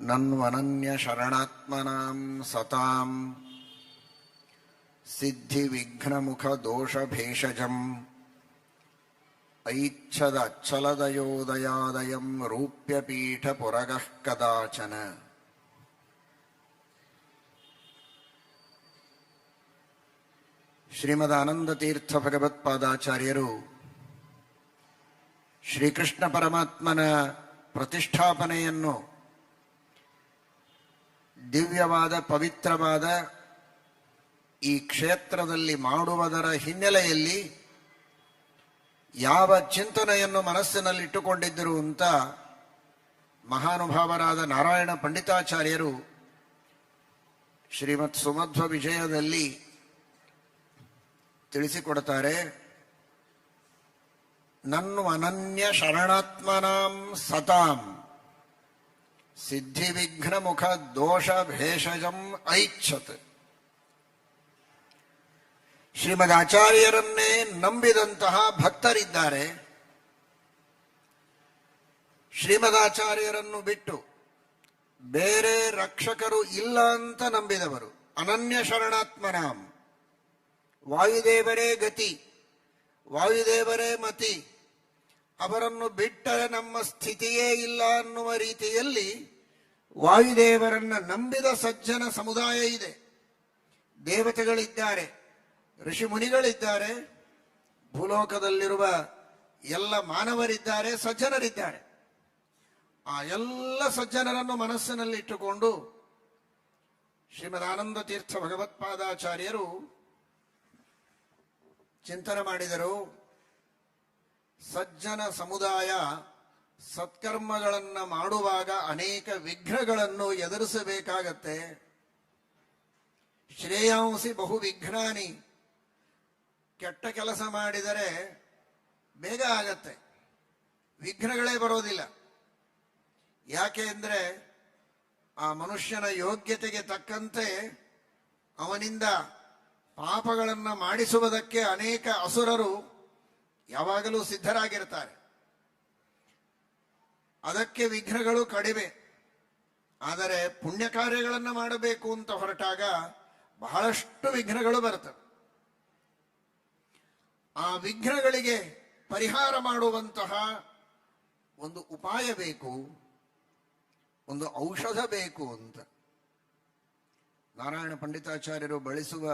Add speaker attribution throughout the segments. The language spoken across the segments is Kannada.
Speaker 1: ನನ್ವನನ್ಯ ಶರಣಾತ್ಮನಾಂ ಸತಾಂ ಸಿದ್ಧಿ ವಿಘ್ನಮುಖ ದೋಷ ಭೇಷಜಂ ಐಚ್ಛದ ಅಚ್ಚಲದಯೋದಯಾದಯಂ ರೂಪ್ಯಪೀಠ ಪುರಗಃ ಕದಾಚನ ಶ್ರೀಮದ್ ಆನಂದ ತೀರ್ಥ ಭಗವತ್ಪಾದಾಚಾರ್ಯರು ಶ್ರೀಕೃಷ್ಣ ಪರಮಾತ್ಮನ ಪ್ರತಿಷ್ಠಾಪನೆಯನ್ನು ದಿವ್ಯವಾದ, ಪವಿತ್ರವಾದ ಈ ಕ್ಷೇತ್ರದಲ್ಲಿ ಮಾಡುವುದರ ಹಿನ್ನೆಲೆಯಲ್ಲಿ ಯಾವ ಚಿಂತನೆಯನ್ನು ಮನಸ್ಸಿನಲ್ಲಿಟ್ಟುಕೊಂಡಿದ್ದರು ಅಂತ ಮಹಾನುಭಾವರಾದ ನಾರಾಯಣ ಪಂಡಿತಾಚಾರ್ಯರು ಶ್ರೀಮತ್ ಸುಮಧ್ವ ವಿಜಯದಲ್ಲಿ ತಿಳಿಸಿಕೊಡ್ತಾರೆ. ನನ್ನ ಅನನ್ಯ ಶರಣಾತ್ಮನಾಂ ಸತಾಂ. ಸಿದ್ಧಿ ವಿಘ್ನ ಮುಖ ದೋಷ ಭೇಷಜಂ ಐಚ್ಛತ್. ಶ್ರೀಮದ್ ಆಚಾರ್ಯರನ್ನೇ ನಂಬಿದಂತಹ ಭಕ್ತರಿದ್ದಾರೆ. ಶ್ರೀಮದಾಚಾರ್ಯರನ್ನು ಬಿಟ್ಟು ಬೇರೆ ರಕ್ಷಕರು ಇಲ್ಲ ಅಂತ ನಂಬಿದವರು. ಅನನ್ಯ ಶರಣಾತ್ಮನಾಂ. ವಾಯುದೇವರೇ ಗತಿ. ವಾಯುದೇವರೇ ಮತಿ. ಅವರನ್ನು ಬಿಟ್ಟರೆ ನಮ್ಮ ಸ್ಥಿತಿಯೇ ಇಲ್ಲ ಅನ್ನುವ ರೀತಿಯಲ್ಲಿ ವಾಯುದೇವರನ್ನ ನಂಬಿದ ಸಜ್ಜನ ಸಮುದಾಯ ಇದೆ. ದೇವತೆಗಳಿದ್ದಾರೆ ಋಷಿ ಮುನಿಗಳಿದ್ದಾರೆ ಭೂಲೋಕದಲ್ಲಿರುವ ಎಲ್ಲ ಮಾನವರಿದ್ದಾರೆ, ಸಜ್ಜನರಿದ್ದಾರೆ. ಆ ಎಲ್ಲ ಸಜ್ಜನರನ್ನು ಮನಸ್ಸಿನಲ್ಲಿಟ್ಟುಕೊಂಡು ಶ್ರೀಮದ್ ಆನಂದ ತೀರ್ಥ ಭಗವತ್ಪಾದಾಚಾರ್ಯರು ಚಿಂತನೆ ಮಾಡಿದರು. ಸಜ್ಜನ ಸಮುದಾಯ ಸತ್ಕರ್ಮಗಳನ್ನು ಮಾಡುವಾಗ ಅನೇಕ ವಿಘ್ನಗಳನ್ನು ಎದುರಿಸಬೇಕಾಗತ್ತೆ. ಶ್ರೇಯಾಂಸಿ ಬಹು ವಿಘ್ನಾನಿ. ಕೆಟ್ಟ ಕೆಲಸ ಮಾಡಿದರೆ ಬೇಗ ಆಗತ್ತೆ. ವಿಘ್ನಗಳೇ ಬರೋದಿಲ್ಲ. ಯಾಕೆ ಅಂದರೆ ಆ ಮನುಷ್ಯನ ಯೋಗ್ಯತೆಗೆ ತಕ್ಕಂತೆ ಅವನಿಂದ ಪಾಪಗಳನ್ನು ಮಾಡಿಸುವುದಕ್ಕೆ ಅನೇಕ ಅಸುರರು ಯಾವಾಗಲೂ ಸಿದ್ಧರಾಗಿರ್ತಾರೆ. ಅದಕ್ಕೆ ವಿಘ್ನಗಳು ಕಡಿಮೆ. ಆದರೆ ಪುಣ್ಯ ಕಾರ್ಯಗಳನ್ನು ಮಾಡಬೇಕು ಅಂತ ಹೊರಟಾಗ ಬಹಳಷ್ಟು ವಿಘ್ನಗಳು ಬರ್ತವೆ. ಆ ವಿಘ್ನಗಳಿಗೆ ಪರಿಹಾರ ಮಾಡುವಂತಹ ಒಂದು ಉಪಾಯ ಬೇಕು, ಒಂದು ಔಷಧ ಬೇಕು ಅಂತ. ನಾರಾಯಣ ಪಂಡಿತಾಚಾರ್ಯರು ಬಳಸುವ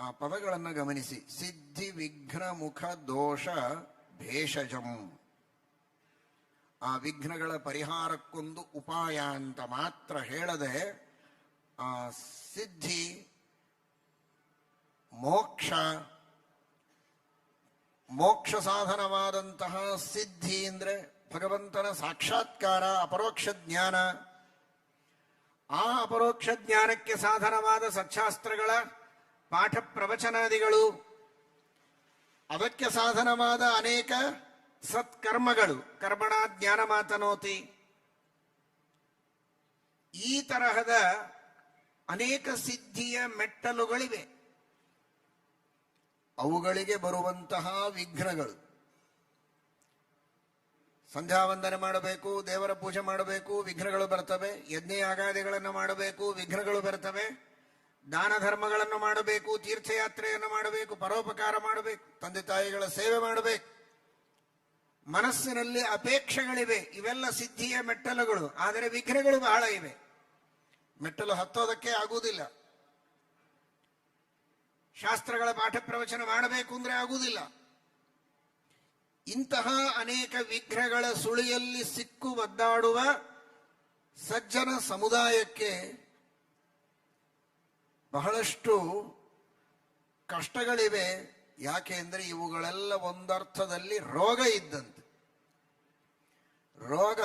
Speaker 1: ಆ ಪದಗಳನ್ನು ಗಮನಿಸಿ. ಸಿದ್ಧಿ, ವಿಘ್ನ, ಮುಖ, ದೋಷ, ಭೇಷಜಂ. ಆ ವಿಘ್ನಗಳ ಪರಿಹಾರಕ್ಕೊಂದು ಉಪಾಯ ಅಂತ ಮಾತ್ರ ಹೇಳದೆ, ಆ ಸಿದ್ಧಿ, ಮೋಕ್ಷ ಮೋಕ್ಷ ಸಾಧನವಾದಂತಹ ಸಿದ್ಧಿ ಅಂದ್ರೆ ಭಗವಂತನ ಸಾಕ್ಷಾತ್ಕಾರ, ಅಪರೋಕ್ಷ ಜ್ಞಾನ. ಆ ಅಪರೋಕ್ಷ ಜ್ಞಾನಕ್ಕೆ ಸಾಧನವಾದ ಸಚ್ಚಾಸ್ತ್ರಗಳ ಪಾಠ ಪ್ರವಚನಾದಿಗಳು, ಅದಕ್ಕೆ ಸಾಧನವಾದ ಅನೇಕ ಸತ್ಕರ್ಮಗಳು. ಕರ್ಮಣ ಜ್ಞಾನ ಮಾತನೋತಿ. ಈ ತರಹದ ಅನೇಕ ಸಿದ್ಧಿಯ ಮೆಟ್ಟಲುಗಳಿವೆ. ಅವುಗಳಿಗೆ ಬರುವಂತಹ ವಿಘ್ನಗಳು. ಸಂಧ್ಯಾ ವಂದನೆ ಮಾಡಬೇಕು, ದೇವರ ಪೂಜೆ ಮಾಡಬೇಕು, ವಿಘ್ನಗಳು ಬರ್ತವೆ ಯಜ್ಞ ಯಾಗಾದಿಗಳನ್ನು ಮಾಡಬೇಕು, ವಿಘ್ನಗಳು ಬರ್ತವೆ. ದಾನ ಧರ್ಮಗಳನ್ನು ಮಾಡಬೇಕು, ತೀರ್ಥಯಾತ್ರೆಯನ್ನು ಮಾಡಬೇಕು, ಪರೋಪಕಾರ ಮಾಡಬೇಕು, ತಂದೆ ತಾಯಿಗಳ ಸೇವೆ ಮಾಡಬೇಕು. ಮನಸ್ಸಿನಲ್ಲಿ ಅಪೇಕ್ಷೆಗಳಿವೆ, ಇವೆಲ್ಲ ಸಿದ್ಧಿಯ ಮೆಟ್ಟಲುಗಳು, ಆದರೆ ವಿಘ್ನಗಳು ಬಹಳ ಇವೆ. ಮೆಟ್ಟಲು ಹತ್ತೋದಕ್ಕೆ ಆಗುವುದಿಲ್ಲ. ಶಾಸ್ತ್ರಗಳ ಪಾಠ ಪ್ರವಚನ ಮಾಡಬೇಕು ಅಂದ್ರೆ ಆಗುವುದಿಲ್ಲ. ಇಂತಹ ಅನೇಕ ವಿಘ್ನಗಳ ಸುಳಿಯಲ್ಲಿ ಸಿಕ್ಕು ಒದ್ದಾಡುವ ಸಜ್ಜನ ಸಮುದಾಯಕ್ಕೆ ಬಹಳಷ್ಟು ಕಷ್ಟಗಳಿವೆ. ಯಾಕೆ ಅಂದರೆ ಇವುಗಳೆಲ್ಲ ಒಂದರ್ಥದಲ್ಲಿ ರೋಗ ಇದ್ದಂತೆ. ರೋಗ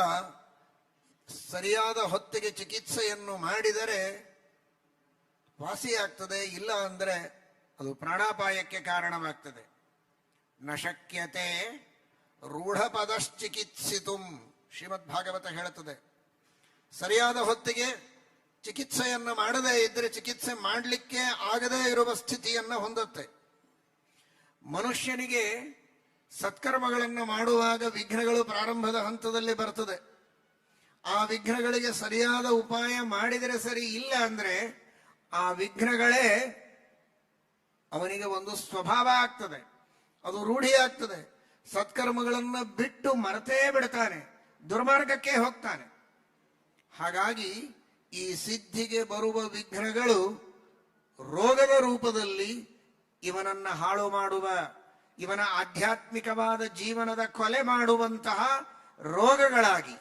Speaker 1: ಸರಿಯಾದ ಹೊತ್ತಿಗೆ ಚಿಕಿತ್ಸೆಯನ್ನು ಮಾಡಿದರೆ ವಾಸಿಯಾಗ್ತದೆ, ಇಲ್ಲ ಅಂದರೆ ಅದು ಪ್ರಾಣಾಪಾಯಕ್ಕೆ ಕಾರಣವಾಗ್ತದೆ. ನ ಶಕ್ಯತೆ ರೂಢಪದಶ್ಚಿಕಿತ್ಸಿತು ಶ್ರೀಮದ್ ಭಾಗವತ ಹೇಳುತ್ತದೆ. ಸರಿಯಾದ ಹೊತ್ತಿಗೆ ಚಿಕಿತ್ಸೆಯನ್ನ ಮಾಡದೇ ಇದ್ರೆ ಚಿಕಿತ್ಸೆ ಮಾಡಲಿಕ್ಕೆ ಆಗದೇ ಇರುವ ಸ್ಥಿತಿಯನ್ನ ಹೊಂದುತ್ತೆ. ಮನುಷ್ಯನಿಗೆ ಸತ್ಕರ್ಮಗಳನ್ನು ಮಾಡುವಾಗ ವಿಘ್ನಗಳು ಪ್ರಾರಂಭದ ಹಂತದಲ್ಲಿ ಬರ್ತದೆ. ಆ ವಿಘ್ನಗಳಿಗೆ ಸರಿಯಾದ ಉಪಾಯ ಮಾಡಿದರೆ ಸರಿ, ಇಲ್ಲ ಅಂದ್ರೆ ಆ ವಿಘ್ನಗಳೇ ಅವನಿಗೆ ಒಂದು ಸ್ವಭಾವ ಆಗ್ತದೆ. ಅದು ರೂಢಿ ಆಗ್ತದೆ. ಸತ್ಕರ್ಮಗಳನ್ನು ಬಿಟ್ಟು ಮರೆತೇ ಬಿಡ್ತಾನೆ. ದುರ್ಮಾರ್ಗಕ್ಕೆ ಹೋಗ್ತಾನೆ. ಹಾಗಾಗಿ ಈ ಸಿದ್ಧಿಗೆ ಬರುವ ವಿಘ್ನಗಳು ರೋಗದ ರೂಪದಲ್ಲಿ ಇವನನ್ನ ಹಾಳು ಮಾಡುವ, ಇವನ ಆಧ್ಯಾತ್ಮಿಕವಾದ ಜೀವನದ ಕೊಲೆ ಮಾಡುವಂತಹ ರೋಗಗಳಾಗಿ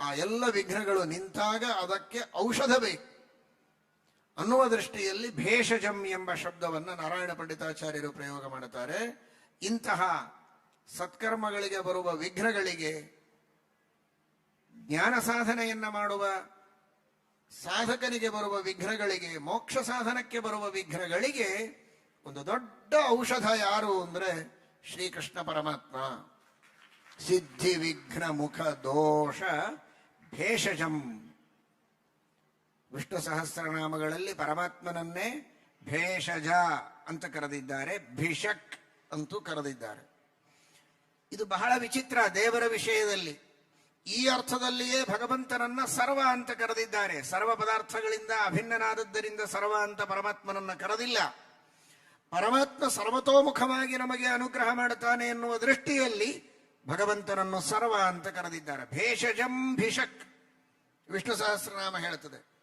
Speaker 1: ಆ ಎಲ್ಲ ವಿಘ್ನಗಳು ನಿಂತಾಗ ಅದಕ್ಕೆ ಔಷಧ ಬೇಕು ಅನ್ನುವ ದೃಷ್ಟಿಯಲ್ಲಿ ಭೇಷಜಂ ಎಂಬ ಶಬ್ದವನ್ನು ನಾರಾಯಣ ಪಂಡಿತಾಚಾರ್ಯರು ಪ್ರಯೋಗ ಮಾಡುತ್ತಾರೆ. ಇಂತಹ ಸತ್ಕರ್ಮಗಳಿಗೆ ಬರುವ ವಿಘ್ನಗಳಿಗೆ ಜ್ಞಾನ ಸಾಧನೆಯನ್ನ ಮಾಡುವ ಸಾಧಕನಿಗೆ ಬರುವ ವಿಘ್ನಗಳಿಗೆ, ಮೋಕ್ಷ ಸಾಧನಕ್ಕೆ ಬರುವ ವಿಘ್ನಗಳಿಗೆ ಒಂದು ದೊಡ್ಡ ಔಷಧ ಯಾರು ಅಂದ್ರೆ ಶ್ರೀಕೃಷ್ಣ ಪರಮಾತ್ಮ. ಸಿದ್ಧಿ, ವಿಘ್ನ, ಮುಖ, ದೋಷ, ಭೇಷಜಂ. ವಿಷ್ಣು ಸಹಸ್ರನಾಮಗಳಲ್ಲಿ ಪರಮಾತ್ಮನನ್ನೇ ಭೇಷಜ ಅಂತ ಕರೆದಿದ್ದಾರೆ, ಭಿಷಕ್ ಅಂತೂ ಕರೆದಿದ್ದಾರೆ. ಇದು ಬಹಳ ವಿಚಿತ್ರ ದೇವರ ವಿಷಯದಲ್ಲಿ. ಈ ಅರ್ಥದಲ್ಲಿಯೇ ಭಗವಂತನನ್ನ ಸರ್ವ ಅಂತ ಕರೆದಿದ್ದಾರೆ. ಸರ್ವ ಪದಾರ್ಥಗಳಿಂದ ಅಭಿನ್ನನಾದದ್ದರಿಂದ ಸರ್ವ ಅಂತ ಪರಮಾತ್ಮನನ್ನ ಕರೆದಿಲ್ಲ. ಪರಮಾತ್ಮ ಸರ್ವತೋಮುಖವಾಗಿ ನಮಗೆ ಅನುಗ್ರಹ ಮಾಡುತ್ತಾನೆ ಎನ್ನುವ ದೃಷ್ಟಿಯಲ್ಲಿ ಭಗವಂತನನ್ನು ಸರ್ವ ಅಂತ ಕರೆದಿದ್ದಾರೆ. ಭೇಷಜಂ ಭಿಷಕ್. ವಿಷ್ಣು ಸಹಸ್ರನಾಮ ಹೇಳುತ್ತದೆ.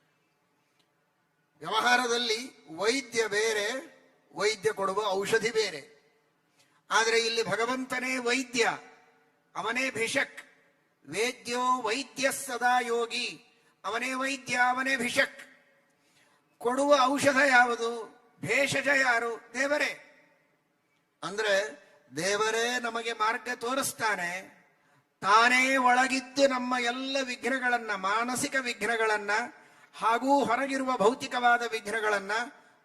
Speaker 1: ವ್ಯವಹಾರದಲ್ಲಿ ವೈದ್ಯ ಬೇರೆ, ವೈದ್ಯ ಕೊಡುವ ಔಷಧಿ ಬೇರೆ. ಆದರೆ ಇಲ್ಲಿ ಭಗವಂತನೇ ವೈದ್ಯ, ಅವನೇ ಭಿಷಕ್. ವೇದ್ಯೋ ವೈದ್ಯ ಸದಾ ಯೋಗಿ. ಅವನೇ ವೈದ್ಯ, ಅವನೇ ಭಿಷಕ್. ಕೊಡುವ ಔಷಧ ಯಾವುದು? ಭೇಷಜ ಯಾರು? ದೇವರೇ. ಅಂದ್ರೆ ದೇವರೇ ನಮಗೆ ಮಾರ್ಗ ತೋರಿಸ್ತಾನೆ. ತಾನೇ ಒಳಗಿದ್ದು ನಮ್ಮ ಎಲ್ಲ ವಿಘ್ನಗಳನ್ನ, ಮಾನಸಿಕ ವಿಘ್ನಗಳನ್ನ, ಹಾಗೂ ಹೊರಗಿರುವ ಭೌತಿಕವಾದ ವಿಘ್ನಗಳನ್ನ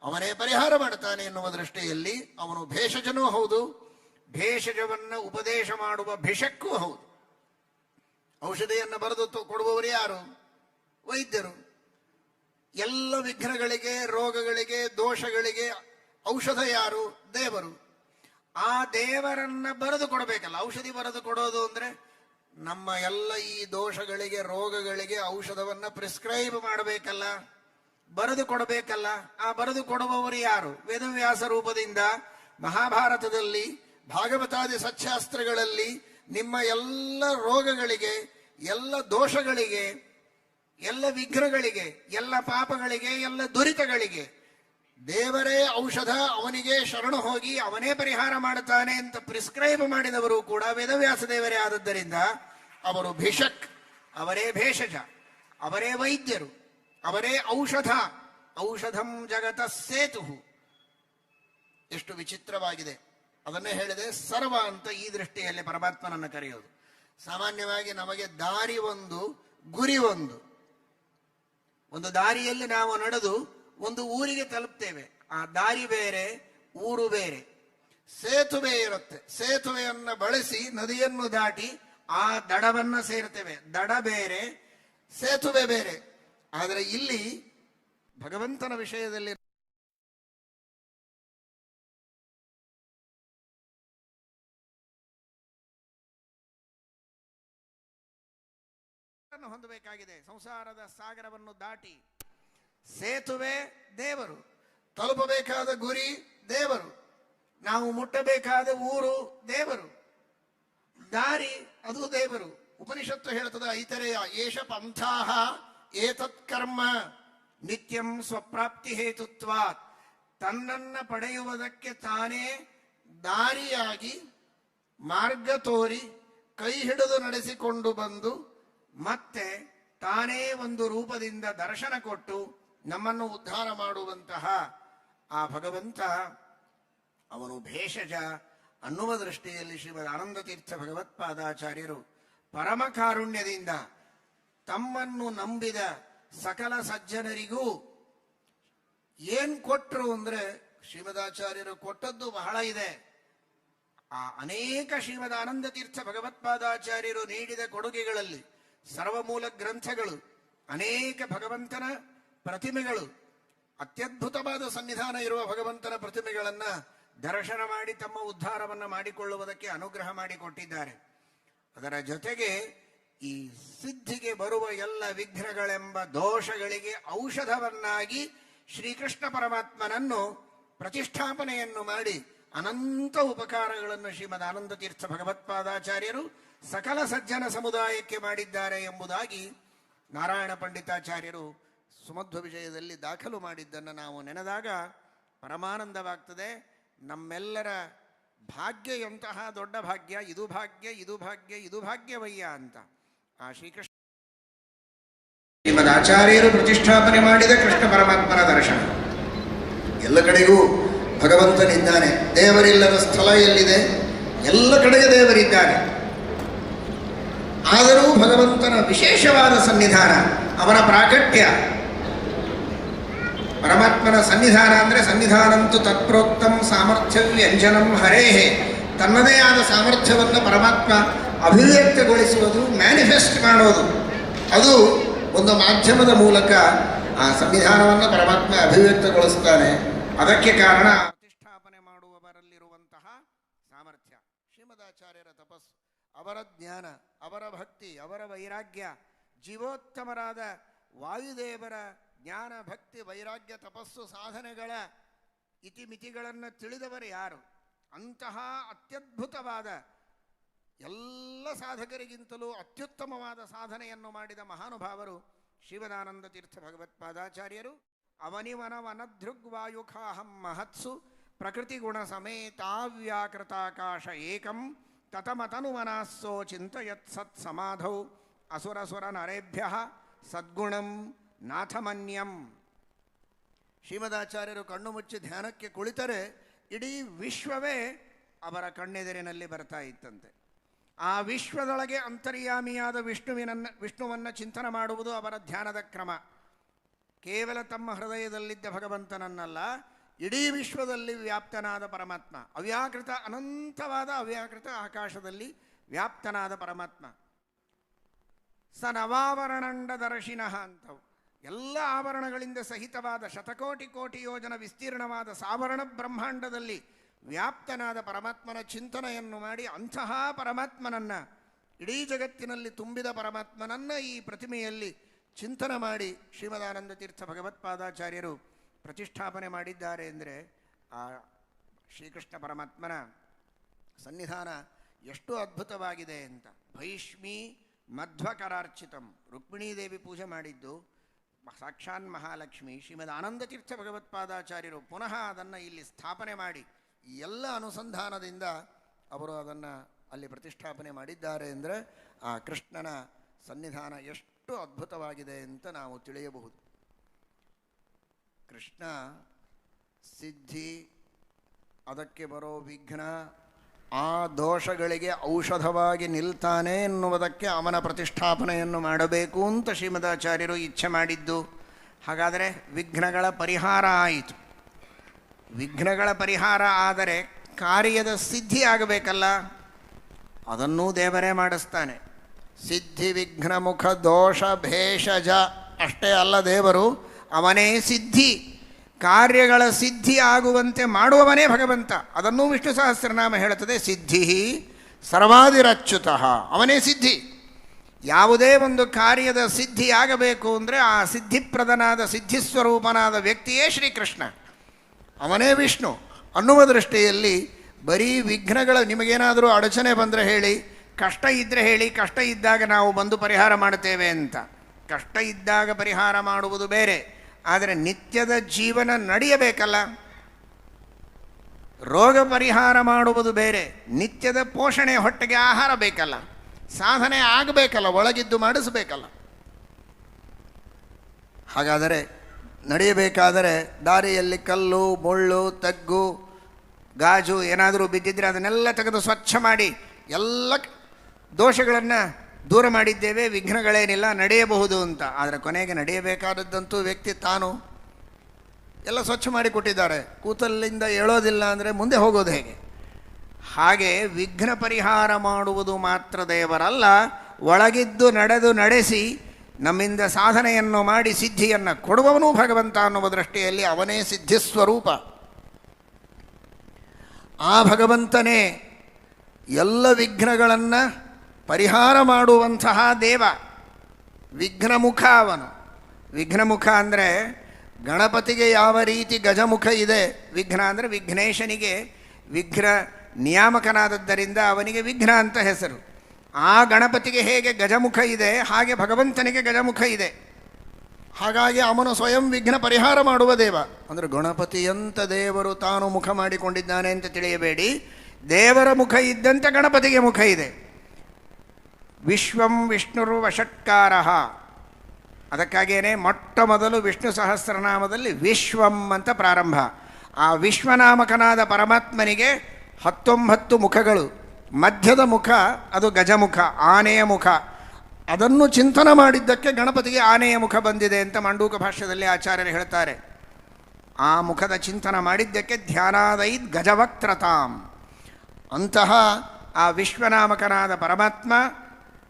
Speaker 1: ಅವನೇ ಪರಿಹಾರ ಮಾಡ್ತಾನೆ ಎನ್ನುವ ದೃಷ್ಟಿಯಲ್ಲಿ ಅವನು ಭೇಷಜನೂ ಹೌದು. ಭೇಷಜವನ್ನ ಉಪದೇಶ ಮಾಡುವ ಭಿಷಕ್ಕೂ ಹೌದು. ಔಷಧಿಯನ್ನು ಬರೆದು ಕೊಡುವವರು ಯಾರು? ವೈದ್ಯರು. ಎಲ್ಲ ವಿಘ್ನಗಳಿಗೆ, ರೋಗಗಳಿಗೆ, ದೋಷಗಳಿಗೆ ಔಷಧ ಯಾರು? ದೇವರು. ಆ ದೇವರನ್ನ ಬರೆದು ಕೊಡಬೇಕಲ್ಲ. ಔಷಧಿ ಬರೆದು ಕೊಡೋದು ಅಂದ್ರೆ ನಮ್ಮ ಎಲ್ಲ ಈ ದೋಷಗಳಿಗೆ, ರೋಗಗಳಿಗೆ ಔಷಧವನ್ನ ಪ್ರಿಸ್ಕ್ರೈಬ್ ಮಾಡಬೇಕಲ್ಲ. ಬರೆದು ಕೊಡಬೇಕಲ್ಲ. ಆ ಬರೆದು ಕೊಡುವವರು ಯಾರು? ವೇದವ್ಯಾಸ ರೂಪದಿಂದ ಮಹಾಭಾರತದಲ್ಲಿ, ಭಾಗವತಾದಿ ಸಚ್ಚಾಸ್ತ್ರಗಳಲ್ಲಿ ನಿಮ್ಮ ಎಲ್ಲ ರೋಗಗಳಿಗೆ, ಎಲ್ಲ ದೋಷಗಳಿಗೆ, ಎಲ್ಲ ವಿಘ್ನಗಳಿಗೆ, ಎಲ್ಲ ಪಾಪಗಳಿಗೆ, ಎಲ್ಲ ದುರಿತಗಳಿಗೆ ದೇವರೇ ಔಷಧ ಅವನಿಗೆ ಶರಣು ಹೋಗಿ ಅವನೇ ಪರಿಹಾರ ಮಾಡುತ್ತಾನೆ ಅಂತ ಪ್ರಿಸ್ಕ್ರೈಬ್ ಮಾಡಿದವರು ಕೂಡ ವೇದವ್ಯಾಸ ದೇವರೇ ಆದದ್ದರಿಂದ ಅವರು ಭಿಷಕ್, ಅವರೇ ಭೇಷಜ, ಅವರೇ ವೈದ್ಯರು, ಅವರೇ ಔಷಧ, ಔಷಧಂ ಜಗತ ಸೇತು ಎಷ್ಟು ವಿಚಿತ್ರವಾಗಿದೆ. ಅದನ್ನೇ ಹೇಳಿದೆ, ಸರ್ವ ಅಂತ ಈ ದೃಷ್ಟಿಯಲ್ಲಿ ಪರಮಾತ್ಮನನ್ನು ಕರೆಯೋದು. ಸಾಮಾನ್ಯವಾಗಿ ನಮಗೆ ದಾರಿ ಒಂದು, ಗುರಿ ಒಂದು. ಒಂದು ದಾರಿಯಲ್ಲಿ ನಾವು ನಡೆದು ಒಂದು ಊರಿಗೆ ತಲುಪ್ತೇವೆ. ಆ ದಾರಿ ಬೇರೆ, ಊರು ಬೇರೆ. ಸೇತುವೆ ಇರುತ್ತೆ. ಸೇತುವೆಯನ್ನು ಬಳಸಿ, ನದಿಯನ್ನು ದಾಟಿ ಆ ದಡವನ್ನು ಸೇರ್ತೇವೆ. ದಡ ಬೇರೆ, ಸೇತುವೆ ಬೇರೆ. ಆದರೆ ಇಲ್ಲಿ ಭಗವಂತನ ವಿಷಯದಲ್ಲಿ ಅನ್ನು ಹೊಂದಬೇಕಾಗಿದೆ. ಸಂಸಾರದ ಸಾಗರವನ್ನು ದಾಟಿ ಸೇತುವೆ ದೇವರು, ತಲುಪಬೇಕಾದ ಗುರಿ ದೇವರು, ನಾವು ಮುಟ್ಟಬೇಕಾದ ಊರು ದೇವರು, ದಾರಿ ಅದು ದೇವರು. ಉಪನಿಷತ್ತು ಹೇಳ್ತದ ಇತರೆಯ ಏಷ ಪಂಥಾಹ ಏತತ್ ಕರ್ಮ, ನಿತ್ಯಂ ಸ್ವಪ್ರಾಪ್ತಿ ಹೇತುತ್ವಾತ್. ತನ್ನನ್ನ ಪಡೆಯುವುದಕ್ಕೆ ತಾನೇ ದಾರಿಯಾಗಿ ಮಾರ್ಗ ತೋರಿ ಕೈ ಹಿಡಿದು ನಡೆಸಿಕೊಂಡು ಬಂದು ಮತ್ತೆ ತಾನೇ ಒಂದು ರೂಪದಿಂದ ದರ್ಶನ ಕೊಟ್ಟು ನಮ್ಮನ್ನು ಉದ್ಧಾರ ಮಾಡುವಂತಹ ಆ ಭಗವಂತ, ಅವನು ಭೇಷಜ ಅನ್ನುವ ದೃಷ್ಟಿಯಲ್ಲಿ ಶ್ರೀಮದ್ ಆನಂದ ತೀರ್ಥ ಭಗವತ್ಪಾದಾಚಾರ್ಯರು ಪರಮ ಕಾರುಣ್ಯದಿಂದ ತಮ್ಮನ್ನು ನಂಬಿದ ಸಕಲ ಸಜ್ಜನರಿಗೂ ಏನ್ ಕೊಟ್ರು ಅಂದ್ರೆ ಶ್ರೀಮದಾಚಾರ್ಯರು ಕೊಟ್ಟದ್ದು ಬಹಳ ಇದೆ. ಆ ಅನೇಕ ಶ್ರೀಮದ್ ಆನಂದ ತೀರ್ಥ ಭಗವತ್ಪಾದಾಚಾರ್ಯರು ನೀಡಿದ ಕೊಡುಗೆಗಳಲ್ಲಿ ಸರ್ವಮೂಲ ಗ್ರಂಥಗಳು, ಅನೇಕ ಭಗವಂತನ ಪ್ರತಿಮೆಗಳು, ಅತ್ಯದ್ಭುತವಾದ ಸನ್ನಿಧಾನ ಇರುವ ಭಗವಂತನ ಪ್ರತಿಮೆಗಳನ್ನ ದರ್ಶನ ಮಾಡಿ ತಮ್ಮ ಉದ್ಧಾರವನ್ನು ಮಾಡಿಕೊಳ್ಳುವುದಕ್ಕೆ ಅನುಗ್ರಹ ಮಾಡಿಕೊಟ್ಟಿದ್ದಾರೆ. ಅದರ ಜೊತೆಗೆ ಈ ಸಿದ್ಧಿಗೆ ಬರುವ ಎಲ್ಲ ವಿಘ್ನಗಳೆಂಬ ದೋಷಗಳಿಗೆ ಔಷಧವನ್ನಾಗಿ ಶ್ರೀಕೃಷ್ಣ ಪರಮಾತ್ಮನನ್ನು ಪ್ರತಿಷ್ಠಾಪನೆಯನ್ನು ಮಾಡಿ ಅನಂತ ಉಪಕಾರಗಳನ್ನು ಶ್ರೀಮದ್ ಆನಂದ ತೀರ್ಥ ಭಗವತ್ಪಾದಾಚಾರ್ಯರು ಸಕಲ ಸಜ್ಜನ ಸಮುದಾಯಕ್ಕೆ ಮಾಡಿದ್ದಾರೆ ಎಂಬುದಾಗಿ ನಾರಾಯಣ ಪಂಡಿತಾಚಾರ್ಯರು ಸುಮಧ್ವ ವಿಷಯದಲ್ಲಿ ದಾಖಲು ಮಾಡಿದ್ದನ್ನು ನಾವು ನೆನೆದಾಗ ಪರಮಾನಂದವಾಗ್ತದೆ, ನಮ್ಮೆಲ್ಲರ ಭಾಗ್ಯ ಎಂತಹ ದೊಡ್ಡ ಭಾಗ್ಯ, ಇದು ಭಾಗ್ಯ ಇದು ಭಾಗ್ಯ, ಇದು ಭಾಗ್ಯವಯ್ಯ ಅಂತ. ಆ ಶ್ರೀಕೃಷ್ಣ ಶ್ರೀಮದ್ ಆಚಾರ್ಯರು ಪ್ರತಿಷ್ಠಾಪನೆ ಮಾಡಿದ ಕೃಷ್ಣ ಪರಮಾತ್ಮನ ದರ್ಶನ. ಎಲ್ಲ ಕಡೆಗೂ ಭಗವಂತನಿದ್ದಾನೆ. ದೇವರಿಲ್ಲದ ಸ್ಥಳ ಎಲ್ಲಿದೆ? ಎಲ್ಲ ಕಡೆಗೆ ದೇವರಿದ್ದಾನೆ. ಆದರೂ ಭಗವಂತನ ವಿಶೇಷವಾದ ಸನ್ನಿಧಾನ, ಅವನ ಪ್ರಾಕಟ್ಯ ಪರಮಾತ್ಮನ ಸನ್ನಿಧಾನ ಅಂದರೆ ಸನ್ನಿಧಾನಂತೂ ತತ್ಪ್ರೋಕ್ತಂ ಸಾಮರ್ಥ್ಯ ವ್ಯಂಜನಂ ಹರೇಹೆ. ತನ್ನದೇ ಆದ ಸಾಮರ್ಥ್ಯವನ್ನು ಪರಮಾತ್ಮ ಅಭಿವ್ಯಕ್ತಗೊಳಿಸುವುದು ಮ್ಯಾನಿಫೆಸ್ಟ್ ಮಾಡೋದು. ಅದು ಒಂದು ಮಾಧ್ಯಮದ ಮೂಲಕ ಆ ಸಂವಿಧಾನವನ್ನು ಪರಮಾತ್ಮ ಅಭಿವ್ಯಕ್ತಗೊಳಿಸ್ತಾನೆ. ಅದಕ್ಕೆ ಕಾರಣ ಪ್ರತಿಷ್ಠಾಪನೆ ಮಾಡುವವರಲ್ಲಿರುವಂತಹ ಸಾಮರ್ಥ್ಯ. ಶ್ರೀಮದಾಚಾರ್ಯರ ತಪಸ್ಸು. ಅವರ ಜ್ಞಾನ, ಅವರ ಭಕ್ತಿ, ಅವರ ವೈರಾಗ್ಯ, ಜೀವೋತ್ತಮರಾದ ವಾಯುದೇವರ ಜ್ಞಾನ, ಭಕ್ತಿ, ವೈರಾಗ್ಯ, ತಪಸ್ಸು, ಸಾಧನೆಗಳ ಇತಿಮಿತಿಗಳನ್ನು ತಿಳಿದವರು ಯಾರು? ಅಂತಹ ಅತ್ಯದ್ಭುತವಾದ ಎಲ್ಲ ಸಾಧಕರಿಗಿಂತಲೂ ಅತ್ಯುತ್ತಮವಾದ ಸಾಧನೆಯನ್ನು ಮಾಡಿದ ಮಹಾನುಭಾವರು ಶಿವದಾನಂದ ತೀರ್ಥ ಭಗವತ್ಪಾದಾಚಾರ್ಯರು ಅವನಿವನವನದೃಗ್ವಾಯುಖಾಹಂ ಮಹತ್ಸು ಪ್ರಕೃತಿ ಗುಣ ಸಮೇತಾವ್ಯಾಕೃತಾಕಾಶ ಏಕಂ ತತಮತನುಮನಸ್ಸೋ ಚಿಂತಯತ್ ಸತ್ ಸಮಾಧೌ ಅಸುರಸುರ ನರೇಭ್ಯ ಸದ್ಗುಣಂ ನಾಥಮನ್ಯಂ. ಶ್ರೀಮದಾಚಾರ್ಯರು ಕಣ್ಣು ಮುಚ್ಚಿ ಧ್ಯಾನಕ್ಕೆ ಕುಳಿತರೆ ಇಡೀ ವಿಶ್ವವೇ ಅವರ ಕಣ್ಣೆದಿರಿನಲ್ಲಿ ಬರ್ತಾ ಇತ್ತಂತೆ. ಆ ವಿಶ್ವದೊಳಗೆ ಅಂತರ್ಯಾಮಿಯಾದ ವಿಷ್ಣುವಿನನ್ನು, ವಿಷ್ಣುವನ್ನು ಚಿಂತನೆ ಮಾಡುವುದು ಅವರ ಧ್ಯಾನದ ಕ್ರಮ. ಕೇವಲ ತಮ್ಮ ಹೃದಯದಲ್ಲಿದ್ದ ಭಗವಂತನನ್ನಲ್ಲ ಇಡೀ ವಿಶ್ವದಲ್ಲಿ ವ್ಯಾಪ್ತನಾದ ಪರಮಾತ್ಮ, ಅವ್ಯಾಕೃತ, ಅನಂತವಾದ ಅವ್ಯಾಕೃತ ಆಕಾಶದಲ್ಲಿ ವ್ಯಾಪ್ತನಾದ ಪರಮಾತ್ಮ. ಸ ನವಾವರಣಂಡ ದರ್ಶಿನಃ ಅಂತವು. ಎಲ್ಲ ಆವರಣಗಳಿಂದ ಸಹಿತವಾದ ಶತಕೋಟಿ ಕೋಟಿ ಯೋಜನ ವಿಸ್ತೀರ್ಣವಾದ ಸಾವರಣ ಬ್ರಹ್ಮಾಂಡದಲ್ಲಿ ವ್ಯಾಪ್ತನಾದ ಪರಮಾತ್ಮನ ಚಿಂತನೆಯನ್ನು ಮಾಡಿ ಅಂತಹ ಪರಮಾತ್ಮನನ್ನ, ಇಡೀ ಜಗತ್ತಿನಲ್ಲಿ ತುಂಬಿದ ಪರಮಾತ್ಮನನ್ನ ಈ ಪ್ರತಿಮೆಯಲ್ಲಿ ಚಿಂತನೆ ಮಾಡಿ ಶ್ರೀಮದಾನಂದ ತೀರ್ಥ ಭಗವತ್ಪಾದಾಚಾರ್ಯರು ಪ್ರತಿಷ್ಠಾಪನೆ ಮಾಡಿದ್ದಾರೆ ಅಂದರೆ ಆ ಶ್ರೀಕೃಷ್ಣ ಪರಮಾತ್ಮನ ಸನ್ನಿಧಾನ ಎಷ್ಟು ಅದ್ಭುತವಾಗಿದೆ ಅಂತ. ಭೈಷ್ಮಿ ಮಧ್ವಕರಾರ್ಚಿತಂ. ರುಕ್ಮಿಣೀದೇವಿ ಪೂಜೆ ಮಾಡಿದ್ದು ಸಾಕ್ಷಾನ್ ಮಹಾಲಕ್ಷ್ಮಿ. ಶ್ರೀಮದ್ ಆನಂದ ತೀರ್ಥ ಭಗವತ್ಪಾದಾಚಾರ್ಯರು ಪುನಃ ಅದನ್ನು ಇಲ್ಲಿ ಸ್ಥಾಪನೆ ಮಾಡಿ ಎಲ್ಲ ಅನುಸಂಧಾನದಿಂದ ಅವರು ಅದನ್ನು ಅಲ್ಲಿ ಪ್ರತಿಷ್ಠಾಪನೆ ಮಾಡಿದ್ದಾರೆ ಅಂದರೆ ಆ ಕೃಷ್ಣನ ಸನ್ನಿಧಾನ ಎಷ್ಟು ಅದ್ಭುತವಾಗಿದೆ ಅಂತ ನಾವು ತಿಳಿಯಬಹುದು. ಕೃಷ್ಣ, ಸಿದ್ಧಿ, ಅದಕ್ಕೆ ಬರೋ ವಿಘ್ನ, ಆ ದೋಷಗಳಿಗೆ ಔಷಧವಾಗಿ ನಿಲ್ತಾನೆ ಎನ್ನುವುದಕ್ಕೆ ಅವನ ಪ್ರತಿಷ್ಠಾಪನೆಯನ್ನು ಮಾಡಬೇಕು ಅಂತ ಶ್ರೀಮದಾಚಾರ್ಯರು ಇಚ್ಛೆ ಮಾಡಿದ್ದು. ಹಾಗಾದರೆ ವಿಘ್ನಗಳ ಪರಿಹಾರ ಆಯಿತು. ವಿಘ್ನಗಳ ಪರಿಹಾರ ಆದರೆ ಕಾರ್ಯದ ಸಿದ್ಧಿ ಆಗಬೇಕಲ್ಲ. ಅದನ್ನೂ ದೇವರೇ ಮಾಡಿಸ್ತಾನೆ. ಸಿದ್ಧಿ, ವಿಘ್ನ, ಮುಖ, ದೋಷ, ಭೇಷಜ ಅಷ್ಟೇ ಅಲ್ಲ ದೇವರು. ಅವನೇ ಸಿದ್ಧಿ. ಕಾರ್ಯಗಳ ಸಿದ್ಧಿ ಆಗುವಂತೆ ಮಾಡುವವನೇ ಭಗವಂತ. ಅದನ್ನೂ ವಿಷ್ಣು ಸಹಸ್ರನಾಮ ಹೇಳುತ್ತದೆ ಸಿದ್ಧಿ ಸರ್ವಾದಿರಚ್ಯುತ. ಅವನೇ ಸಿದ್ಧಿ. ಯಾವುದೇ ಒಂದು ಕಾರ್ಯದ ಸಿದ್ಧಿಯಾಗಬೇಕು ಅಂದರೆ ಆ ಸಿದ್ಧಿಪ್ರದನಾದ, ಸಿದ್ಧಿಸ್ವರೂಪನಾದ ವ್ಯಕ್ತಿಯೇ ಶ್ರೀಕೃಷ್ಣ. ಅವನೇ ವಿಷ್ಣು. ಅನ್ನುವ ದೃಷ್ಟಿಯಲ್ಲಿ ಬರೀ ವಿಘ್ನಗಳ ನಿಮಗೇನಾದರೂ ಅಡಚಣೆ ಬಂದರೆ ಹೇಳಿ, ಕಷ್ಟ ಇದ್ದರೆ ಹೇಳಿ, ಕಷ್ಟ ಇದ್ದಾಗ ನಾವು ಬಂದು ಪರಿಹಾರ ಮಾಡುತ್ತೇವೆ ಅಂತ. ಕಷ್ಟ ಇದ್ದಾಗ ಪರಿಹಾರ ಮಾಡುವುದು ಬೇರೆ. ಆದರೆ ನಿತ್ಯದ ಜೀವನ ನಡೆಯಬೇಕಲ್ಲ. ರೋಗ ಪರಿಹಾರ ಮಾಡುವುದು ಬೇರೆ. ನಿತ್ಯದ ಪೋಷಣೆ ಹೊಟ್ಟೆಗೆ ಆಹಾರ ಬೇಕಲ್ಲ. ಸಾಧನೆ ಆಗಬೇಕಲ್ಲ, ಒಳಗಿದ್ದು ಮಾಡಿಸಬೇಕಲ್ಲ. ಹಾಗಾದರೆ ನಡೆಯಬೇಕಾದರೆ ದಾರಿಯಲ್ಲಿ ಕಲ್ಲು, ಮುಳ್ಳು, ತಗ್ಗು, ಗಾಜು ಏನಾದರೂ ಬಿದ್ದಿದ್ರೆ ಅದನ್ನೆಲ್ಲ ತೆಗೆದು ಸ್ವಚ್ಛ ಮಾಡಿ ಎಲ್ಲ ದೋಷಗಳನ್ನು ದೂರ ಮಾಡಿದ್ದೇವೆ, ವಿಘ್ನಗಳೇನಿಲ್ಲ, ನಡೆಯಬಹುದು ಅಂತ. ಆದರೆ ಕೊನೆಗೆ ನಡೆಯಬೇಕಾದದ್ದಂತೂ ವ್ಯಕ್ತಿ ತಾನು ಎಲ್ಲ ಸ್ವಚ್ಛ ಮಾಡಿ ಕೊಟ್ಟಿದ್ದಾರೆ. ಕೂತಲ್ಲಿಂದ ಹೇಳೋದಿಲ್ಲ ಅಂದರೆ ಮುಂದೆ ಹೋಗೋದು ಹೇಗೆ? ಹಾಗೆ ವಿಘ್ನ ಪರಿಹಾರ ಮಾಡುವುದು ಮಾತ್ರ ದೇವರಲ್ಲ. ಒಳಗಿದ್ದು ನಡೆದು ನಡೆಸಿ, ನಮ್ಮಿಂದ ಸಾಧನೆಯನ್ನು ಮಾಡಿ ಸಿದ್ಧಿಯನ್ನು ಕೊಡುವವನು ಭಗವಂತ ಅನ್ನುವ ದೃಷ್ಟಿಯಲ್ಲಿ ಅವನೇ ಸಿದ್ಧಿಸ್ವರೂಪ ಆ ಭಗವಂತನೇ ಎಲ್ಲ ವಿಘ್ನಗಳನ್ನು ಪರಿಹಾರ ಮಾಡುವಂತಹ ದೇವ, ವಿಘ್ನಮುಖ ಅವನು. ವಿಘ್ನಮುಖ ಅಂದರೆ ಗಣಪತಿಗೆ ಯಾವ ರೀತಿ ಗಜಮುಖ ಇದೆ, ವಿಘ್ನ ಅಂದರೆ ವಿಘ್ನೇಶನಿಗೆ ವಿಘ್ನ ನಿಯಾಮಕನಾದದ್ದರಿಂದ ಅವನಿಗೆ ವಿಘ್ನ ಅಂತ ಹೆಸರು. ಆ ಗಣಪತಿಗೆ ಹೇಗೆ ಗಜಮುಖ ಇದೆ, ಹಾಗೆ ಭಗವಂತನಿಗೆ ಗಜಮುಖ ಇದೆ. ಹಾಗಾಗಿ ಅವನು ಸ್ವಯಂ ವಿಘ್ನ ಪರಿಹಾರ ಮಾಡುವ ದೇವ. ಅಂದರೆ ಗಣಪತಿಯಂತ ದೇವರು ತಾನು ಮುಖ ಮಾಡಿಕೊಂಡಿದ್ದಾನೆ ಅಂತ ತಿಳಿಯಬೇಡಿ. ದೇವರ ಮುಖ ಇದ್ದಂತೆ ಗಣಪತಿಗೆ ಮುಖ ಇದೆ. ವಿಶ್ವಂ ವಿಷ್ಣುರು ವಷಟ್ಕಾರ. ಅದಕ್ಕಾಗಿಯೇ ಮೊಟ್ಟ ಮೊದಲು ವಿಷ್ಣು ಸಹಸ್ರನಾಮದಲ್ಲಿ ವಿಶ್ವಂ ಅಂತ ಪ್ರಾರಂಭ. ಆ ವಿಶ್ವನಾಮಕನಾದ ಪರಮಾತ್ಮನಿಗೆ ಹತ್ತೊಂಬತ್ತು ಮುಖಗಳು. ಮಧ್ಯದ ಮುಖ, ಅದು ಗಜಮುಖ, ಆನೆಯ ಮುಖ. ಅದನ್ನು ಚಿಂತನೆ ಮಾಡಿದ್ದಕ್ಕೆ ಗಣಪತಿಗೆ ಆನೆಯ ಮುಖ ಬಂದಿದೆ ಅಂತ ಮಂಡೂಕ ಭಾಷ್ಯದಲ್ಲಿ ಆಚಾರ್ಯರು ಹೇಳ್ತಾರೆ. ಆ ಮುಖದ ಚಿಂತನ ಮಾಡಿದ್ದಕ್ಕೆ ಧ್ಯಾನಾದೈದ್ ಗಜವಕ್ತ್ರತಾಂ. ಅಂತಹ ಆ ವಿಶ್ವನಾಮಕನಾದ ಪರಮಾತ್ಮ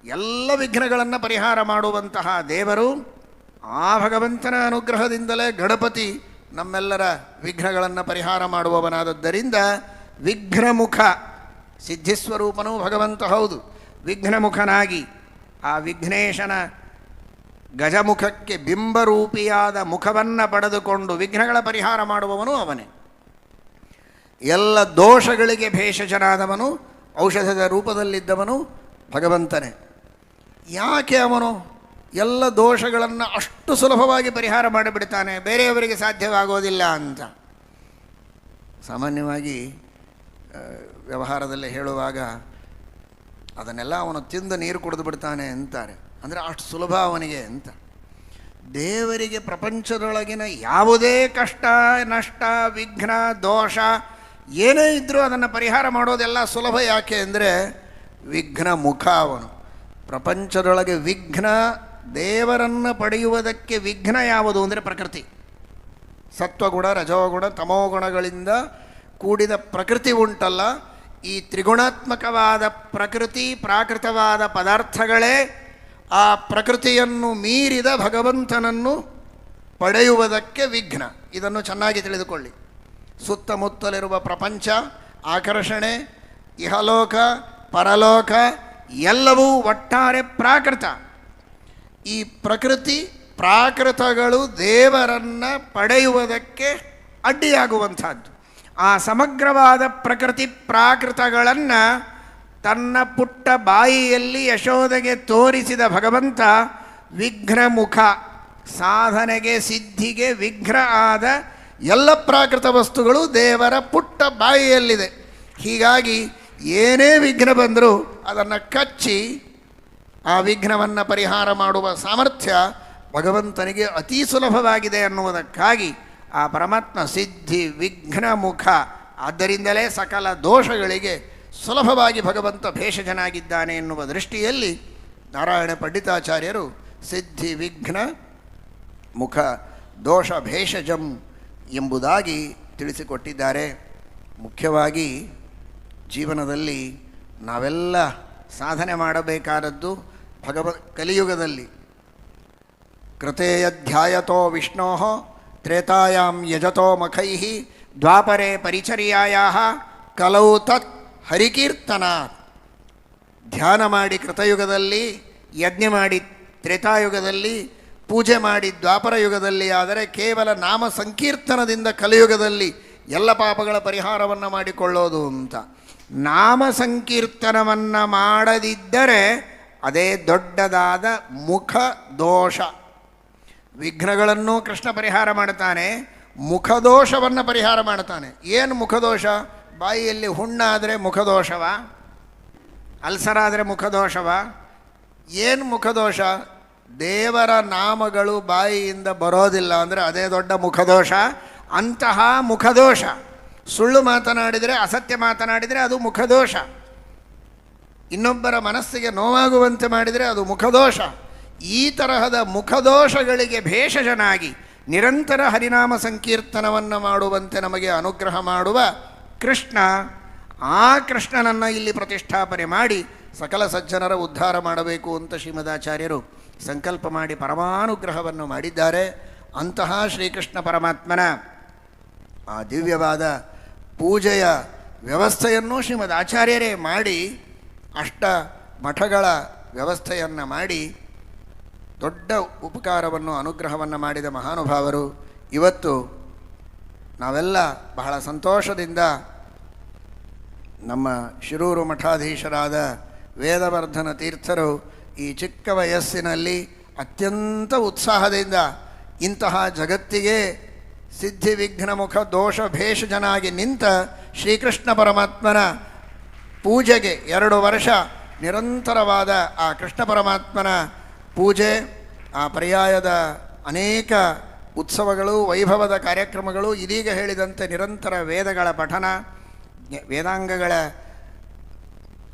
Speaker 1: ಎಲ್ಲ ವಿಘ್ನಗಳನ್ನು ಪರಿಹಾರ ಮಾಡುವಂತಹ ದೇವರು ಆ ಭಗವಂತನ ಅನುಗ್ರಹದಿಂದಲೇ ಗಣಪತಿ ನಮ್ಮೆಲ್ಲರ ವಿಘ್ನಗಳನ್ನು ಪರಿಹಾರ ಮಾಡುವವನಾದದ್ದರಿಂದ ವಿಘ್ನಮುಖ ಸಿದ್ಧಿಸ್ವರೂಪನೂ ಭಗವಂತ ಹೌದು. ವಿಘ್ನಮುಖನಾಗಿ ಆ ವಿಘ್ನೇಶನ ಗಜಮುಖಕ್ಕೆ ಬಿಂಬರೂಪಿಯಾದ ಮುಖವನ್ನು ಪಡೆದುಕೊಂಡು ವಿಘ್ನಗಳ ಪರಿಹಾರ ಮಾಡುವವನು ಅವನೇ. ಎಲ್ಲ ದೋಷಗಳಿಗೆ ಭೇಷಜನಾದವನು, ಔಷಧದ ರೂಪದಲ್ಲಿದ್ದವನು ಭಗವಂತನೇ. ಯಾಕೆ ಅವನು ಎಲ್ಲ ದೋಷಗಳನ್ನು ಅಷ್ಟು ಸುಲಭವಾಗಿ ಪರಿಹಾರ ಮಾಡಿಬಿಡ್ತಾನೆ? ಬೇರೆಯವರಿಗೆ ಸಾಧ್ಯವಾಗೋದಿಲ್ಲ ಅಂತ. ಸಾಮಾನ್ಯವಾಗಿ ವ್ಯವಹಾರದಲ್ಲಿ ಹೇಳುವಾಗ ಅದನ್ನೆಲ್ಲ ಅವನು ತಿಂದು ನೀರು ಕುಡಿದು ಬಿಡ್ತಾನೆ ಅಂತಾರೆ. ಅಂದರೆ ಅಷ್ಟು ಸುಲಭ ಅವನಿಗೆ ಅಂತ. ದೇವರಿಗೆ ಪ್ರಪಂಚದೊಳಗಿನ ಯಾವುದೇ ಕಷ್ಟ, ನಷ್ಟ, ವಿಘ್ನ, ದೋಷ ಏನೇ ಇದ್ದರೂ ಅದನ್ನು ಪರಿಹಾರ ಮಾಡೋದೆಲ್ಲ ಸುಲಭ ಯಾಕೆ ಅಂದರೆ ವಿಘ್ನ ಮುಖ ಅವನು. ಪ್ರಪಂಚದೊಳಗೆ ವಿಘ್ನ ದೇವರನ್ನು ಪಡೆಯುವುದಕ್ಕೆ ವಿಘ್ನ ಯಾವುದು ಅಂದರೆ ಪ್ರಕೃತಿ. ಸತ್ವಗುಣ, ರಜೋಗುಣ, ತಮೋಗುಣಗಳಿಂದ ಕೂಡಿದ ಪ್ರಕೃತಿ ಉಂಟಲ್ಲ, ಈ ತ್ರಿಗುಣಾತ್ಮಕವಾದ ಪ್ರಕೃತಿ, ಪ್ರಾಕೃತವಾದ ಪದಾರ್ಥಗಳೇ ಆ ಪ್ರಕೃತಿಯನ್ನು ಮೀರಿದ ಭಗವಂತನನ್ನು ಪಡೆಯುವುದಕ್ಕೆ ವಿಘ್ನ. ಇದನ್ನು ಚೆನ್ನಾಗಿ ತಿಳಿದುಕೊಳ್ಳಿ. ಸುತ್ತಮುತ್ತಲಿರುವ ಪ್ರಪಂಚ, ಆಕರ್ಷಣೆ, ಇಹಲೋಕ, ಪರಲೋಕ ಎಲ್ಲವೂ ಒಟ್ಟಾರೆ ಪ್ರಾಕೃತ. ಈ ಪ್ರಕೃತಿ ಪ್ರಾಕೃತಗಳು ದೇವರನ್ನು ಪಡೆಯುವುದಕ್ಕೆ ಅಡ್ಡಿಯಾಗುವಂಥದ್ದು. ಆ ಸಮಗ್ರವಾದ ಪ್ರಕೃತಿ ಪ್ರಾಕೃತಗಳನ್ನು ತನ್ನ ಪುಟ್ಟ ಬಾಯಿಯಲ್ಲಿ ಯಶೋಧೆಗೆ ತೋರಿಸಿದ ಭಗವಂತ ವಿಘ್ನಮುಖ ಸಾಧನೆಗೆ ಸಿದ್ಧಿಗೆ ವಿಘ್ನ ಆದ ಎಲ್ಲ ಪ್ರಾಕೃತ ವಸ್ತುಗಳು ದೇವರ ಪುಟ್ಟ ಬಾಯಿಯಲ್ಲಿದೆ. ಹೀಗಾಗಿ ಏನೇ ವಿಘ್ನ ಬಂದರೂ ಅದನ್ನು ಕಚ್ಚಿ ಆ ವಿಘ್ನವನ್ನು ಪರಿಹಾರ ಮಾಡುವ ಸಾಮರ್ಥ್ಯ ಭಗವಂತನಿಗೆ ಅತೀ ಸುಲಭವಾಗಿದೆ ಅನ್ನುವುದಕ್ಕಾಗಿ ಆ ಪರಮಾತ್ಮ ಸಿದ್ಧಿ ವಿಘ್ನ ಮುಖ. ಆದ್ದರಿಂದಲೇ ಸಕಲ ದೋಷಗಳಿಗೆ ಸುಲಭವಾಗಿ ಭಗವಂತ ಭೇಷಜನಾಗಿದ್ದಾನೆ ಎನ್ನುವ ದೃಷ್ಟಿಯಲ್ಲಿ ನಾರಾಯಣ ಪಂಡಿತಾಚಾರ್ಯರು ಸಿದ್ಧಿ ವಿಘ್ನ ಮುಖ ದೋಷ ಭೇಷಜಂ ಎಂಬುದಾಗಿ ತಿಳಿಸಿಕೊಟ್ಟಿದ್ದಾರೆ. ಮುಖ್ಯವಾಗಿ ಜೀವನದಲ್ಲಿ ನಾವೆಲ್ಲ ಸಾಧನೆ ಮಾಡಬೇಕಾದದ್ದು ಭಗವ ಕಲಿಯುಗದಲ್ಲಿ. ಕೃತೇಯಧ್ಯಾಯತೋ ವಿಷ್ಣೋ, ತ್ರೇತಾಯಾಂ ಯಜತೋ ಮಖೈ, ದ್ವಾಪರೆ ಪರಿಚರ್ಯಾಯ ಕಲೌ ತತ್ ಹರಿಕೀರ್ತನ ಧ್ಯಾನ ಮಾಡಿ ಕೃತಯುಗದಲ್ಲಿ, ಯಜ್ಞ ಮಾಡಿ ತ್ರೇತಾಯುಗದಲ್ಲಿ, ಪೂಜೆ ಮಾಡಿ ದ್ವಾಪರ ಯುಗದಲ್ಲಿ ಆದರೆ ಕೇವಲ ನಾಮ ಸಂಕೀರ್ತನದಿಂದ ಕಲಿಯುಗದಲ್ಲಿ ಎಲ್ಲ ಪಾಪಗಳ ಪರಿಹಾರವನ್ನು ಮಾಡಿಕೊಳ್ಳೋದು ಅಂತ. ನಾಮ ಸಂಕೀರ್ತನವನ್ನು ಮಾಡದಿದ್ದರೆ ಅದೇ ದೊಡ್ಡದಾದ ಮುಖ ದೋಷ. ವಿಘ್ನಗಳನ್ನು ಕೃಷ್ಣ ಪರಿಹಾರ ಮಾಡ್ತಾನೆ ಮುಖದೋಷವನ್ನು ಪರಿಹಾರ ಮಾಡ್ತಾನೆ ಏನು ಮುಖದೋಷ ಬಾಯಿಯಲ್ಲಿ ಹುಣ್ಣಾದರೆ ಮುಖದೋಷವ ಅಲ್ಸರಾದರೆ ಮುಖದೋಷವ ಏನು ಮುಖದೋಷ ದೇವರ ನಾಮಗಳು ಬಾಯಿಯಿಂದ ಬರೋದಿಲ್ಲ ಅಂದರೆ ಅದೇ ದೊಡ್ಡ ಮುಖದೋಷ ಅಂತಹ ಮುಖದೋಷ ಸುಳ್ಳು ಮಾತನಾಡಿದರೆ, ಅಸತ್ಯ ಮಾತನಾಡಿದರೆ ಅದು ಮುಖದೋಷ. ಇನ್ನೊಬ್ಬರ ಮನಸ್ಸಿಗೆ ನೋವಾಗುವಂತೆ ಮಾಡಿದರೆ ಅದು ಮುಖದೋಷ. ಈ ತರಹದ ಮುಖದೋಷಗಳಿಗೆ ಭೇಷಜನಾಗಿ ನಿರಂತರ ಹರಿನಾಮ ಸಂಕೀರ್ತನವನ್ನು ಮಾಡುವಂತೆ ನಮಗೆ ಅನುಗ್ರಹ ಮಾಡುವ ಕೃಷ್ಣ, ಆ ಕೃಷ್ಣನನ್ನು ಇಲ್ಲಿ ಪ್ರತಿಷ್ಠಾಪನೆ ಮಾಡಿ ಸಕಲ ಸಜ್ಜನರ ಉದ್ಧಾರ ಮಾಡಬೇಕು ಅಂತ ಶ್ರೀಮದಾಚಾರ್ಯರು ಸಂಕಲ್ಪ ಮಾಡಿ ಪರಮಾನುಗ್ರಹವನ್ನು ಮಾಡಿದ್ದಾರೆ. ಅಂತಹ ಶ್ರೀಕೃಷ್ಣ ಪರಮಾತ್ಮನ ಆ ದಿವ್ಯವಾದ ಪೂಜೆಯ ವ್ಯವಸ್ಥೆಯನ್ನು ಶ್ರೀಮದ್ ಆಚಾರ್ಯರೇ ಮಾಡಿ, ಅಷ್ಟ ಮಠಗಳ ವ್ಯವಸ್ಥೆಯನ್ನು ಮಾಡಿ, ದೊಡ್ಡ ಉಪಕಾರವನ್ನು, ಅನುಗ್ರಹವನ್ನು ಮಾಡಿದ ಮಹಾನುಭಾವರು, ಇವತ್ತು ನಾವೆಲ್ಲ ಬಹಳ ಸಂತೋಷದಿಂದ ನಮ್ಮ ಶಿರೂರು ಮಠಾಧೀಶರಾದ ವೇದವರ್ಧನ ತೀರ್ಥರು ಈ ಚಿಕ್ಕ ವಯಸ್ಸಿನಲ್ಲಿ ಅತ್ಯಂತ ಉತ್ಸಾಹದಿಂದ ಇಂತಹ ಜಗತ್ತಿಗೆ ಸಿದ್ಧಿ ವಿಘ್ನಮುಖ ದೋಷ ಭೇಷಜನಾಗಿ ನಿಂತ ಶ್ರೀಕೃಷ್ಣ ಪರಮಾತ್ಮನ ಪೂಜೆಗೆ ಎರಡು ವರ್ಷ ನಿರಂತರವಾದ ಆ ಕೃಷ್ಣ ಪರಮಾತ್ಮನ ಪೂಜೆ, ಆ ಪರ್ಯಾಯದ ಅನೇಕ ಉತ್ಸವಗಳು, ವೈಭವದ ಕಾರ್ಯಕ್ರಮಗಳು, ಇದೀಗ ಹೇಳಿದಂತೆ ನಿರಂತರ ವೇದಗಳ ಪಠನ ವೇದಾಂಗಗಳ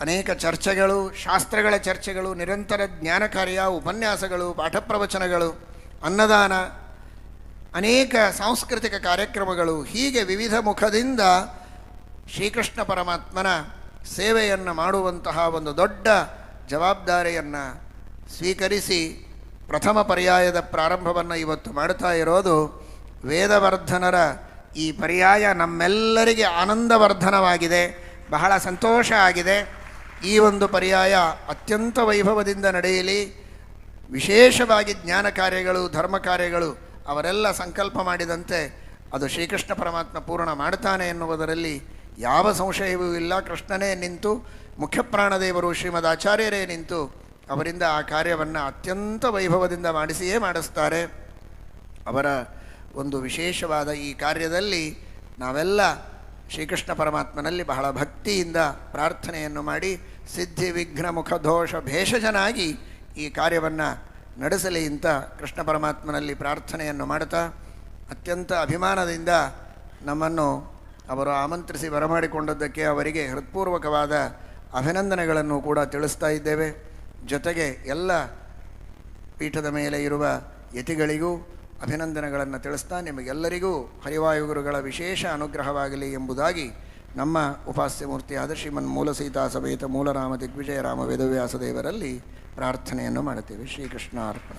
Speaker 1: ಅನೇಕ ಚರ್ಚೆಗಳು, ಶಾಸ್ತ್ರಗಳ ಚರ್ಚೆಗಳು, ನಿರಂತರ ಜ್ಞಾನ ಕಾರ್ಯ ಉಪನ್ಯಾಸಗಳು ಪಾಠ ಪ್ರವಚನಗಳು ಅನ್ನದಾನ ಅನೇಕ ಸಾಂಸ್ಕೃತಿಕ ಕಾರ್ಯಕ್ರಮಗಳು ಹೀಗೆ ವಿವಿಧ ಮುಖದಿಂದ ಶ್ರೀಕೃಷ್ಣ ಪರಮಾತ್ಮನ ಸೇವೆಯನ್ನು ಮಾಡುವಂತಹ ಒಂದು ದೊಡ್ಡ ಜವಾಬ್ದಾರಿಯನ್ನು ಸ್ವೀಕರಿಸಿ ಪ್ರಥಮ ಪರ್ಯಾಯದ ಪ್ರಾರಂಭವನ್ನು ಇವತ್ತು ಮಾಡ್ತಾ ಇರೋದು ವೇದವರ್ಧನರ ಈ ಪರ್ಯಾಯ ನಮ್ಮೆಲ್ಲರಿಗೆ ಆನಂದವರ್ಧನವಾಗಿದೆ, ಬಹಳ ಸಂತೋಷ ಆಗಿದೆ. ಈ ಒಂದು ಪರ್ಯಾಯ ಅತ್ಯಂತ ವೈಭವದಿಂದ ನಡೆಯಲಿ. ವಿಶೇಷವಾಗಿ ಜ್ಞಾನ ಕಾರ್ಯಗಳು, ಧರ್ಮ ಕಾರ್ಯಗಳು ಅವರೆಲ್ಲ ಸಂಕಲ್ಪ ಮಾಡಿದಂತೆ ಅದು ಶ್ರೀಕೃಷ್ಣ ಪರಮಾತ್ಮ ಪೂರ್ಣ ಮಾಡ್ತಾನೆ ಎನ್ನುವುದರಲ್ಲಿ ಯಾವ ಸಂಶಯವೂ ಇಲ್ಲ. ಕೃಷ್ಣನೇ ನಿಂತು ಮುಖ್ಯಪ್ರಾಣದೇವರು ಶ್ರೀಮದ್ ಆಚಾರ್ಯರೇ ನಿಂತು ಅವರಿಂದ ಆ ಕಾರ್ಯವನ್ನು ಅತ್ಯಂತ ವೈಭವದಿಂದ ಮಾಡಿಸಿಯೇ ಮಾಡಿಸ್ತಾರೆ. ಅವರ ಒಂದು ವಿಶೇಷವಾದ ಈ ಕಾರ್ಯದಲ್ಲಿ ನಾವೆಲ್ಲ ಶ್ರೀಕೃಷ್ಣ ಪರಮಾತ್ಮನಲ್ಲಿ ಬಹಳ ಭಕ್ತಿಯಿಂದ ಪ್ರಾರ್ಥನೆಯನ್ನು ಮಾಡಿ ಸಿದ್ಧಿ, ವಿಘ್ನ, ಮುಖ, ದೋಷ, ಭೇಷಜನಾಗಿ ಈ ಕಾರ್ಯವನ್ನು ನಡೆಸಲಿ ಅಂತ ಕೃಷ್ಣ ಪರಮಾತ್ಮನಲ್ಲಿ ಪ್ರಾರ್ಥನೆಯನ್ನು ಮಾಡುತ್ತಾ ಅತ್ಯಂತ ಅಭಿಮಾನದಿಂದ ನಮ್ಮನ್ನು ಅವರು ಆಮಂತ್ರಿಸಿ ಬರಮಾಡಿಕೊಂಡದ್ದಕ್ಕೆ ಅವರಿಗೆ ಹೃತ್ಪೂರ್ವಕವಾದ ಅಭಿನಂದನೆಗಳನ್ನು ಕೂಡ ತಿಳಿಸ್ತಾ ಇದ್ದೇವೆ. ಜೊತೆಗೆ ಎಲ್ಲ ಪೀಠದ ಮೇಲೆ ಇರುವ ಯತಿಗಳಿಗೂ ಅಭಿನಂದನೆಗಳನ್ನು ತಿಳಿಸ್ತಾ ನಿಮಗೆಲ್ಲರಿಗೂ ಹರಿವಾಯುಗುರುಗಳ ವಿಶೇಷ ಅನುಗ್ರಹವಾಗಲಿ ಎಂಬುದಾಗಿ ನಮ್ಮ ಉಪಾಸ್ಯ ಮೂರ್ತಿಯಾದ ಶ್ರೀಮನ್ ಮೂಲ ಸೀತಾ ಸಮೇತ ಮೂಲರಾಮ ದಿಗ್ವಿಜಯ ರಾಮ ವೇದವ್ಯಾಸ ದೇವರಲ್ಲಿ ಪ್ರಾರ್ಥನೆಯನ್ನು ಮಾಡುತ್ತೇವೆ. ಶ್ರೀಕೃಷ್ಣ ಅರ್ಪಣ